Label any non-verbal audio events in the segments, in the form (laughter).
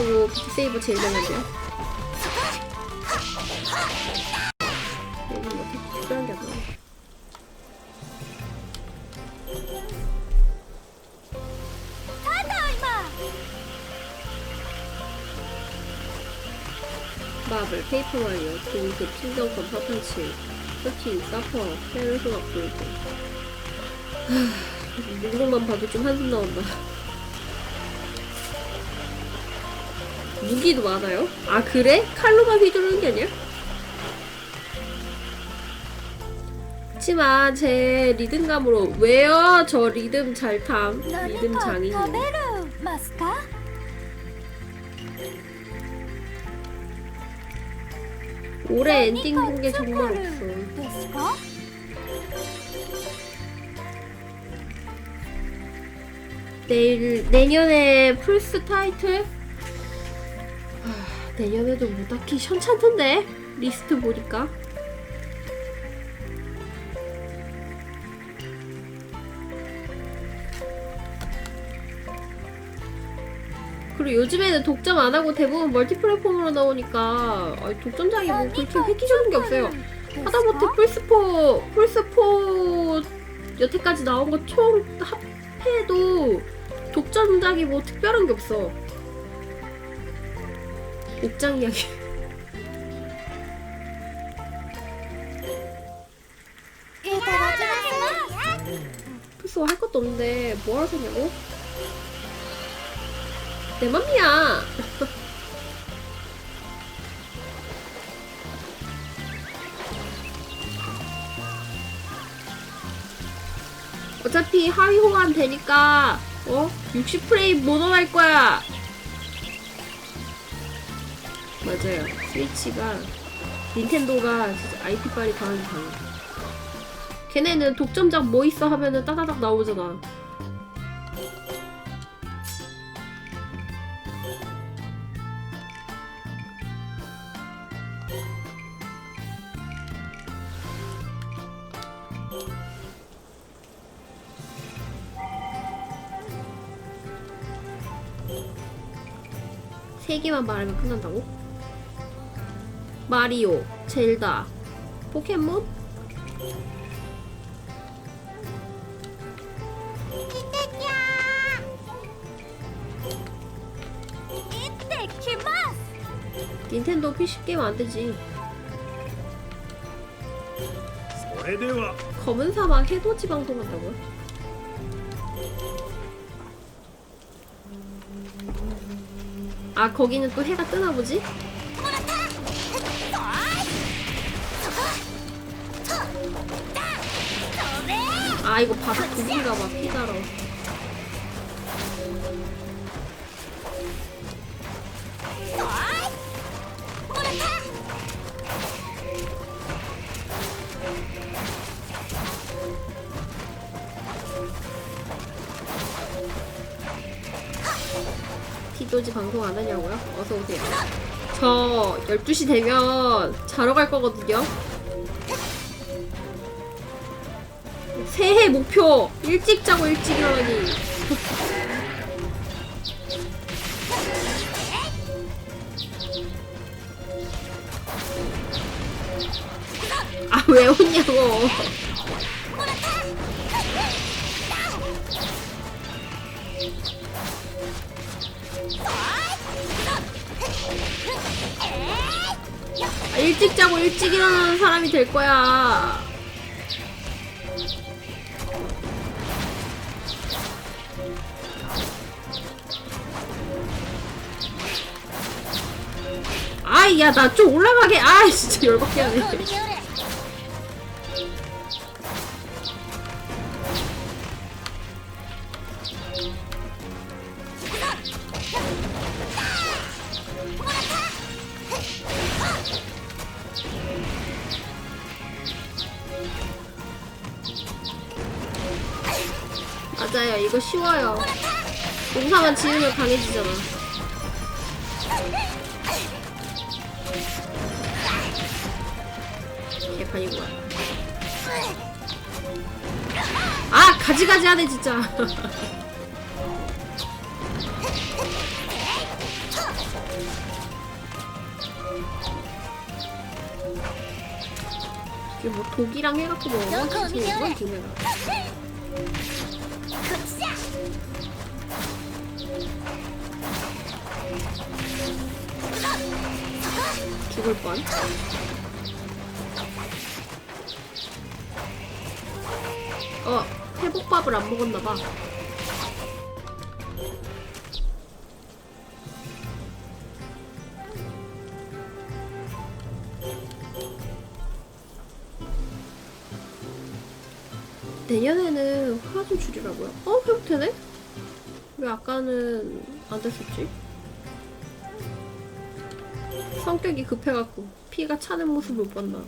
비트 세이버 제일 되는데요. 여기 뭐 특별한 게 없나? 마블, 페이퍼 마리오, 드링크, 충전권, 파펀치, 서틴, 사퍼, 페르소가 보이고 목록만 봐도 좀 한숨 나온다 무기도 많아요? 아 그래? 칼로만 휘두르는 게 아니야? 그렇지만 제 리듬감으로 왜요? 저 리듬 잘탐 리듬 장인이. 올해 엔딩 공개 정말 없어 내일 내년에 플스 타이틀 내년에도 뭐 무더키 현찮던데 리스트 보니까 그리고 요즘에는 독점 안 하고 대부분 멀티플랫폼으로 나오니까 아, 독점장이 뭐 그렇게 획기적인 게 없어요. 하다못해 플스4, 플스4 여태까지 나온 거 총 합해도 독점작이 뭐 특별한 게 없어. 옷장 이야기. 그래서 할 것도 없는데 뭐 하냐고? 내 맘이야. (laughs) 어차피 하위호환 되니까 어? 60프레임 모노할 거야. 맞아요. 스위치가 닌텐도가 진짜 IP빨이 강하게 강해. 걔네는 독점작 뭐 있어 하면은 따다닥 나오잖아. 세 개만 말하면 끝난다고? 마리오, 젤다, 포켓몬? 닌텐도 PC 게임 안 되지. 검은 사막 해도 지방 동한다고요? 아 거기는 또 해가 뜨나 보지? 아 이거 바닥 고기가 막 피달아 티도지 방송 안 하냐고요? 어서 오세요. 저 12시 되면 자러 갈 거거든요. 새해 목표 일찍 자고 일찍 일어나기. 아 왜 웃냐고. 아, 일찍 자고 일찍 일어나는 사람이 될 거야. 아이 야 나 좀 올라가게. 아 진짜 열받게 하네. 맞아요 이거 쉬워요. 농사만 지으면 강해지잖아. 다니고 와. 아 가지가지 하네 진짜. 이게 뭐 독이랑 해갖고 뭐 엄청치는 건 기네가. 죽을 뻔. 회복밥을 안 먹었나봐. 내년에는 화 좀 줄이라고요? 어, 회복되네? 왜 아까는 안 됐었지? 성격이 급해갖고 피가 차는 모습을 못 봤나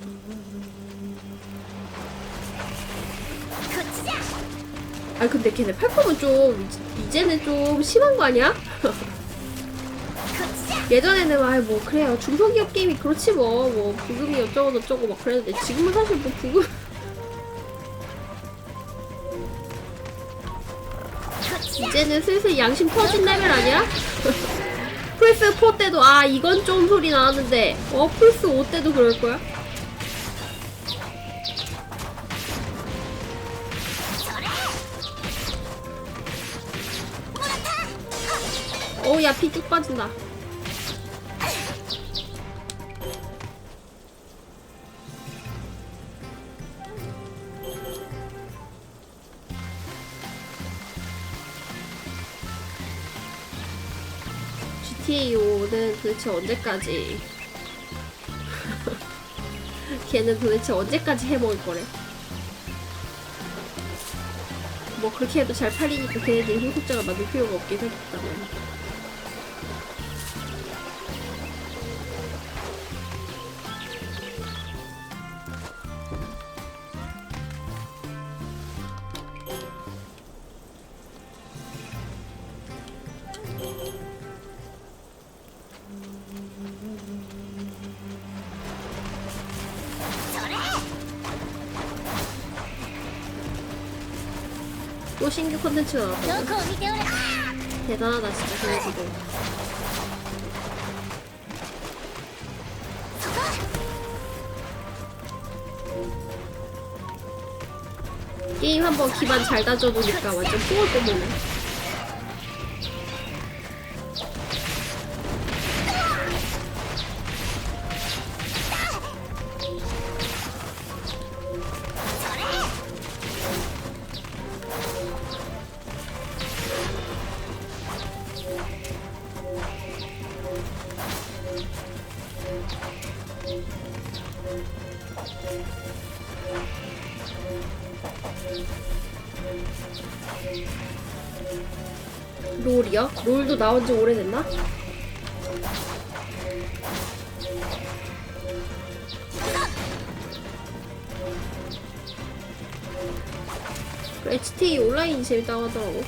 아 근데 걔네 팔콤은 좀 이제는 좀 심한 거 아니야? (laughs) 예전에는 막뭐 그래요 중소기업 게임이 그렇지 뭐뭐 뭐 부금이 어쩌고 저쩌고 막 그랬는데 지금은 사실 뭐 부금 (laughs) 이제는 슬슬 양심 터진 레벨 아니야? (laughs) 플스 4 때도 아 이건 좀 소리 나왔는데 어 플스 5 때도 그럴 거야? 어야 피 쭉 빠진다. GTA 5는 도대체 언제까지? (laughs) 걔는 도대체 언제까지 해먹을 거래? 뭐 그렇게 해도 잘 팔리니까 걔네들이 후속작을 만들 필요가 없긴 했다만. 또 신규 콘텐츠 나왔고 대단하다 진짜. 그래서도 게임 한번 기반 잘 다져보니까 완전 뽕을 뽑으네. 롤도 나온 지 오래됐나? HT 온라인이 재밌다고 하더라고.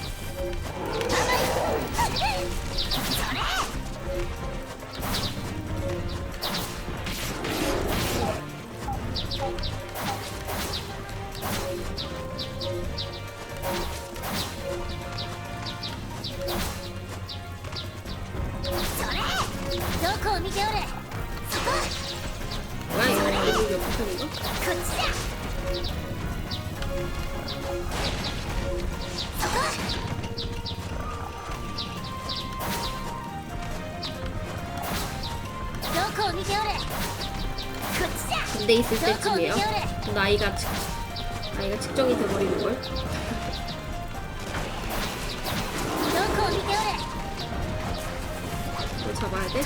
있을 때쯤이에요. 나이가 측, 나이가 측정이 돼버리는 걸. 이걸 잡아야 돼.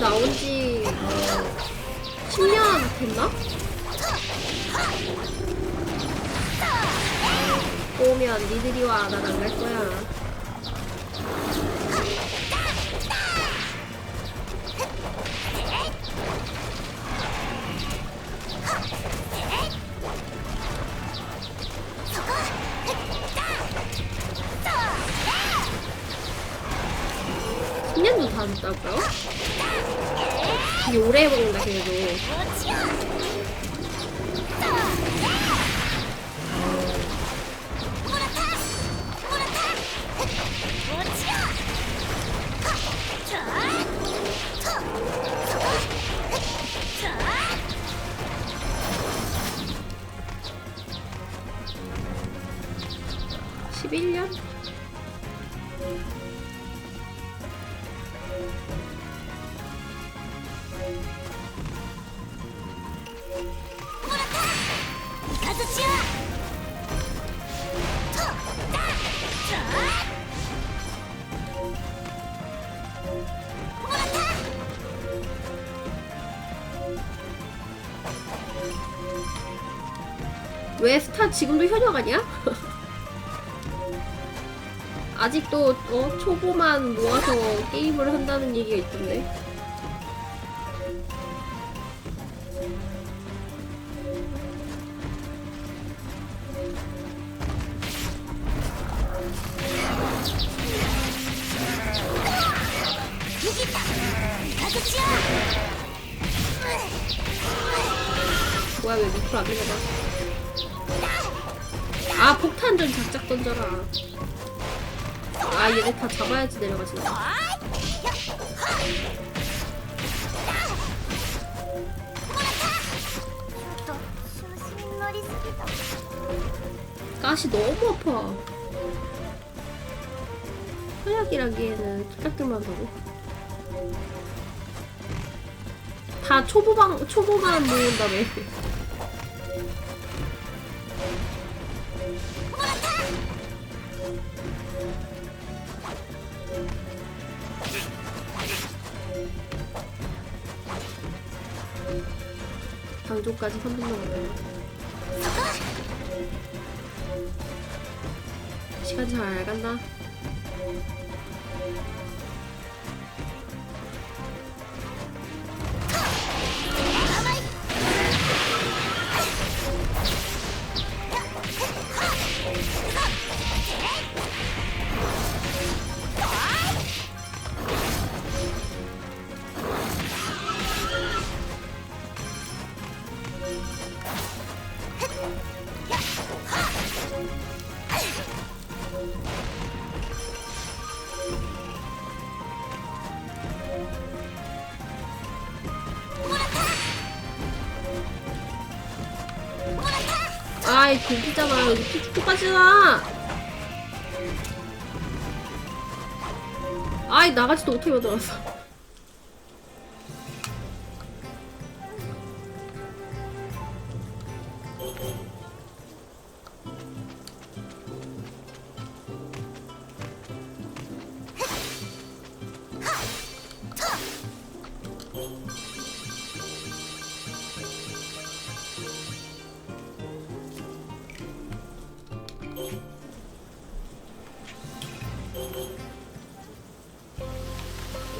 지 어, 10년 됐나? 오면 니들이 와. 난 안 갈 거야. 되게 오래 해먹는다 그래도 11년? 왜 스타 지금도 현역 아니야? (laughs) 아직도 어, 초보만 모아서 게임을 한다는 얘기가 있던데 뭐야 왜 밑으로 안 내려가 아 폭탄 좀 작작 던져라. 아 얘네 다 잡아야지 내려가지 가시 너무 아파. 소약이라기에는 기깍들만 하고. 다 초보방 초보만 모은다며. 방조까지 선동 나가네 시간 잘 간다. 이 독이잖아. 여기 피투까지나 아이 나가지도 못해 만들었어「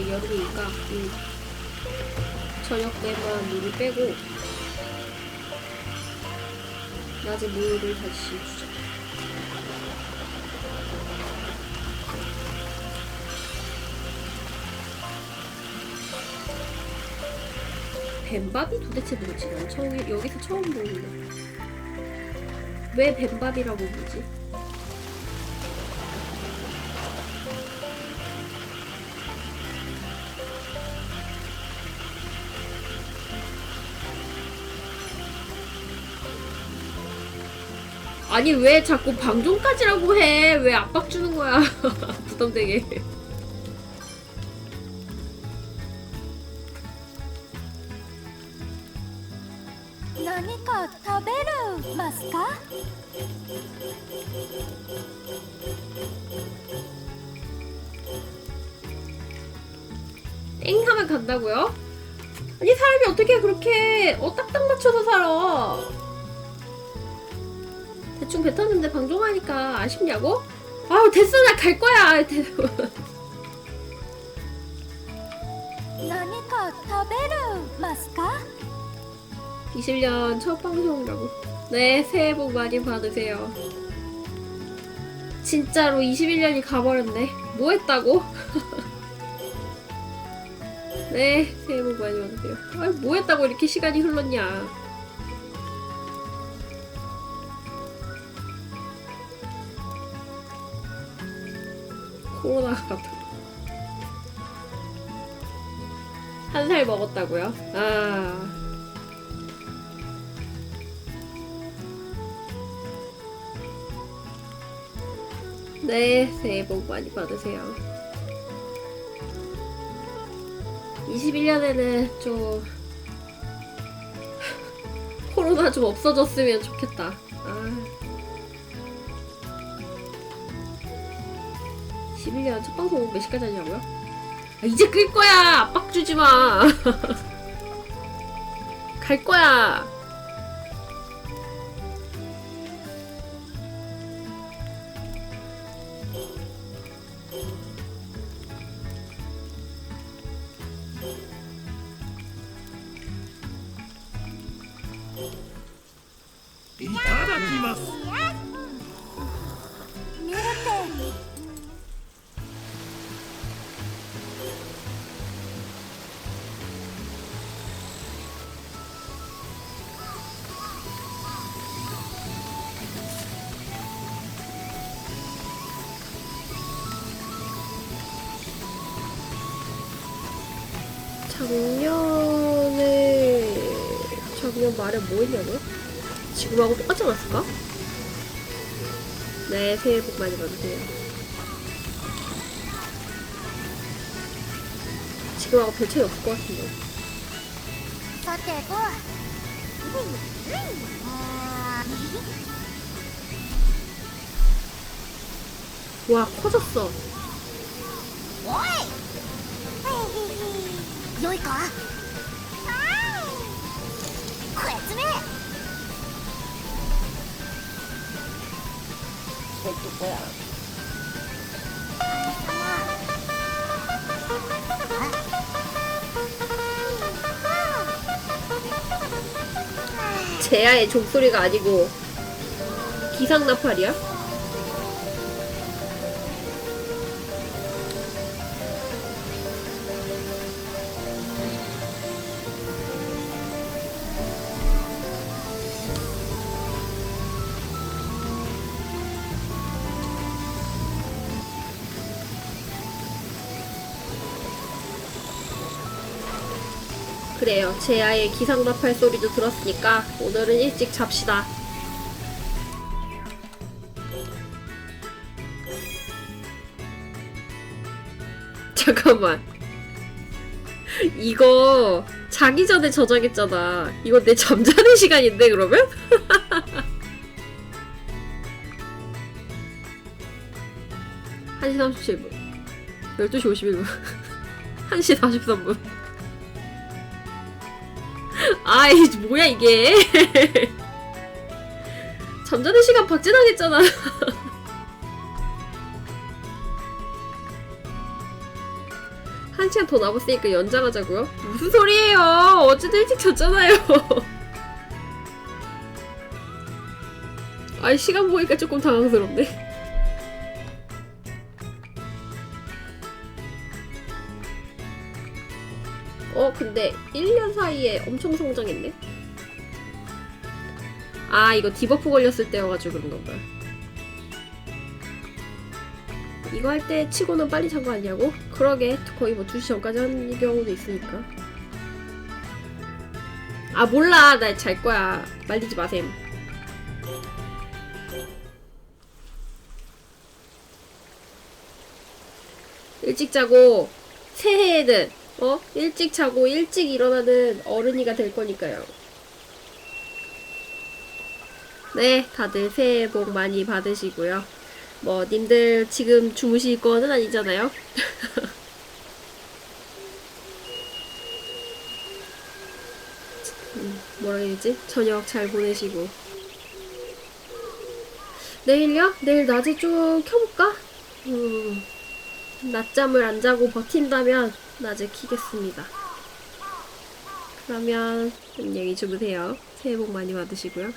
내 여름이니까 음, 저녁 때만 물을 빼고 낮에 물을 다시 주자 뱀밥이 도대체 뭐지? 난 처음 여기서 처음 보는데 왜 뱀밥이라고 부르지? 아니 왜 자꾸 방종까지라고 해? 왜 압박 주는 거야? (laughs) 부담되게. 땡 하면 간다고요? 아니 사람이 어떻게 그렇게 어 딱딱 맞춰서 살아? 대충 뱉었는데 방종하니까 아쉽냐고? 아우 됐어 나 갈 거야. (laughs) 20년 첫 방송이라고. 네, 새해 복 많이 받으세요. 진짜로 21년이 가버렸네. 뭐 했다고? (laughs) 네, 새해 복 많이 받으세요. 아뭐 했다고 이렇게 시간이 흘렀냐. 코로나가 갔다. 한 살 먹었다고요? 아. 네, 새해 복 많이 받으세요. 21년에는 좀 (laughs) 코로나 좀 없어졌으면 좋겠다. 빌리야 첫 방송 몇 시까지 하냐고요? 아, 이제 끌 거야! 압박 주지 마! (laughs) 갈 거야! 이타다키마스 전에 뭐 했냐고요? 지금하고 똑같지 않았을까? 네, 새해 복 많이 받으세요. 지금하고 별 차이 없을 것 같은데. 서태고. 와, 커졌어. 오이! 여기가. ーおい良いかこやつめ 제아의 종소리가 아니고 기상나팔이야? 그래요. 제아의 기상나팔 소리도 들었으니까 오늘은 일찍 잡시다. (laughs) 잠깐만. 이거 자기 전에 저장했잖아. 이거 내 잠자는 시간인데 그러면? 한시 37분. 12시 51분. 1시 43분. 아이 뭐야 이게. (laughs) 잠자는 시간 박제당했잖아. (laughs) 한 시간 더 남았으니까 연장하자고요? 무슨 소리예요? 어제도 일찍 잤잖아요. (laughs) 아이 시간 보니까 조금 당황스럽네 어 근데 1년 사이에 엄청 성장했네? 아 이거 디버프 걸렸을 때여가지고 그런 건가 이거 할 때 치고는 빨리 잔 거 아니냐고? 그러게. 거의 뭐 2시 전까지 한 경우도 있으니까. 아 몰라. 나 잘 거야. 말리지 마셈. 일찍 자고 새해에는 어 일찍 자고 일찍 일어나는 어른이가 될 거니까요. 네, 다들 새해 복 많이 받으시고요. 뭐 님들 지금 주무실 거는 아니잖아요. (laughs) 음, 뭐라 해야 되지? 저녁 잘 보내시고. 내일요? 내일 낮에 좀 켜볼까? 음, 낮잠을 안 자고 버틴다면 낮에 키겠습니다. 그러면 안녕히 주무세요. 새해 복 많이 받으시고요.